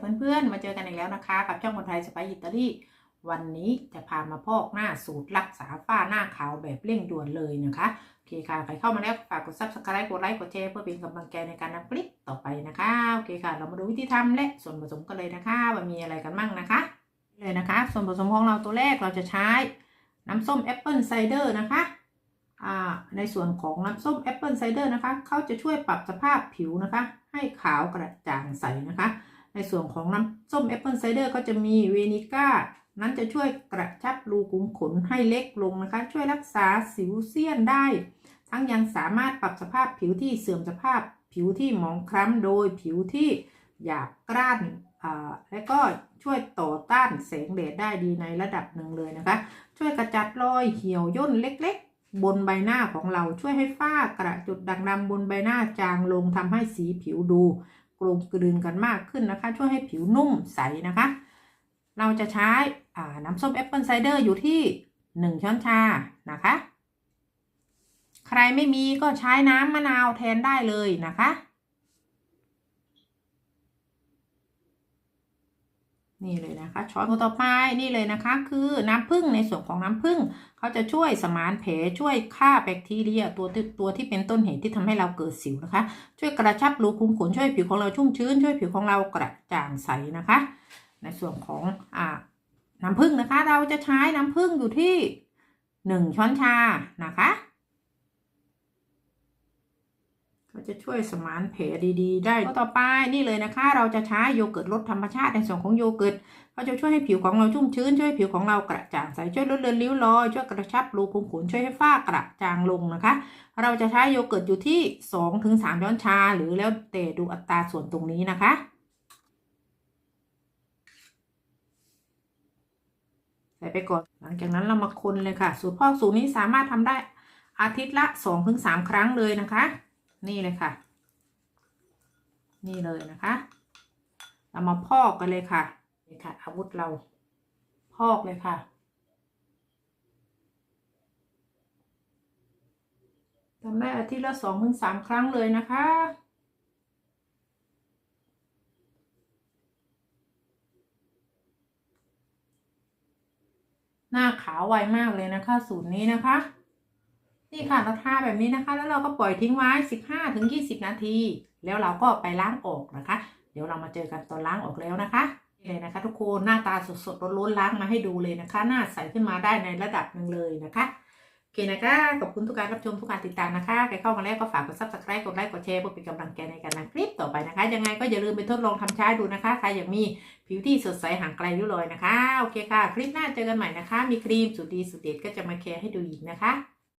สวัสดีจ้าเพื่อนๆ มาเจอกันอีกแล้วนะคะ กับช่องคนไทยสไปอิตาลีวันนี้จะพามาพอกหน้าสูตรรักษาฝ้าหน้าขาวแบบเร่งด่วนเลยนะคะโอเคค่ะ ใครเข้ามาแล้วฝากกด subscribe กดไลค์กดแชร์เพื่อเป็นกำลังใจในการนำคลิปต่อไปนะคะโอเคค่ะ เรามาดูวิธีทำและส่วนผสมกันเลยนะคะว่ามีอะไรกันบ้างนะคะ เลยนะคะ ส่วนผสมของเราตัวแรกเราจะใช้น้ำส้มแอปเปิลไซเดอร์นะคะในส่วนของน้ำส้มแอปเปิลไซเดอร์นะคะ เขาจะช่วยปรับสภาพผิวนะคะ ให้ขาวกระจ่างใสนะคะ ในส่วนของน้ำส้มแอปเปิลไซเดอร์ก็จะมีเวนิก้า นั้นจะช่วยกระชับรูขุมขนให้เล็กลงนะคะ ช่วยรักษาสิวเซียนได้ ทั้งยังสามารถปรับสภาพผิวที่เสื่อมสภาพ ผิวที่หมองคล้ำโดยผิวที่หยาบกร้านอ่าและก็ช่วยต่อต้านแสงแดดได้ดีในระดับหนึ่งเลยนะคะ ช่วยกระจัดรอยเหี่ยวย่นเล็กๆ บนใบหน้าของเราช่วยให้ฝ้ากระจุดด่างดำบนใบหน้าจางลงทำให้สีผิวดู กลมกลืนกันมากขึ้นนะคะ ช่วยให้ผิวนุ่มใสนะคะ เราจะใช้น้ำส้มแอปเปิลไซเดอร์อยู่ที่ 1 ช้อนชานะคะ ใครไม่มีก็ใช้น้ำมะนาวแทนได้เลยนะคะ นี่เลยนะคะช้อนต่อไปนี่เลยนะคะ คือน้ำผึ้งในส่วนของน้ำผึ้งเขาจะช่วยสมานแผลช่วยฆ่าแบคทีเรียตัวตัวที่เป็นต้นเหตุที่ทำให้เราเกิดสิวนะคะ ช่วยกระชับรูขุมขนช่วยผิวของเราชุ่มชื้น ช่วยผิวของเรากระจ่างใสนะคะ ในส่วนของอ่าน้ำผึ้งนะคะ เราจะใช้น้ำผึ้งอยู่ที่หนึ่งช้อนชานะคะ ก็จะช่วยสมานแผลดีๆ ได้ต่อไปนี่เลยนะคะ เราจะใช้โยเกิร์ตรสธรรมชาติในส่วนของโยเกิร์ตเขาจะช่วยให้ผิวของเราชุ่มชื้นช่วยให้ผิวของเรากระจ่างใสช่วยลดเลือนริ้วรอยช่วยกระชับรูขุมขนช่วยให้ฝ้ากระจ่างลงนะคะ เราจะใช้โยเกิร์ตอยู่ที่สองถึงสามช้อนชา หรือแล้วแต่ดูอัตราส่วนตรงนี้นะคะใส่ไปก่อน หลังจากนั้นเรามาคนเลยค่ะ สูตรพอกสูตรนี้สามารถทำได้อาทิตย์ละสองถึงสามครั้งเลยนะคะ นี่เลยค่ะ นี่เลยนะคะ เรามาพอกกันเลยค่ะนี่ค่ะ อาวุธเราพอกเลยค่ะ ทำได้อาทิตย์ละสองถึงสามครั้งเลยนะคะหน้าขาวไวมากเลยนะคะ สูตรนี้นะคะ นี่ค่ะเราทาแบบนี้นะคะ แล้วเราก็ปล่อยทิ้งไว้สิบห้าถึงยี่สิบนาที แล้วเราก็ไปล้างออกนะคะ เดี๋ยวเรามาเจอกันตอนล้างออกแล้วนะคะเลยนะคะ ทุกคนหน้าตาสดๆร้อนๆล้างมาให้ดูเลยนะคะ หน้าใสขึ้นมาได้ในระดับหนึ่งเลยนะคะโอเคนะคะขอบคุณทุกการรับชมทุกการติดตามนะคะใครเข้ามาแล้วก็ฝากกด subscribe กดไลค์กดแชร์เพื่อเป็นกำลังใจในการนำคลิปต่อไปนะคะ ยังไงก็อย่าลืมไปทดลองทำใช้ดูนะคะใครอยากมีผิวที่สดใสห่างไกลริ้วรอยนะคะโอเคค่ะ คลิปหน้าเจอกันใหม่นะคะ มีครีมสุดดีสุดเด็ดก็จะมาแชร์ให้ดูอีกนะคะ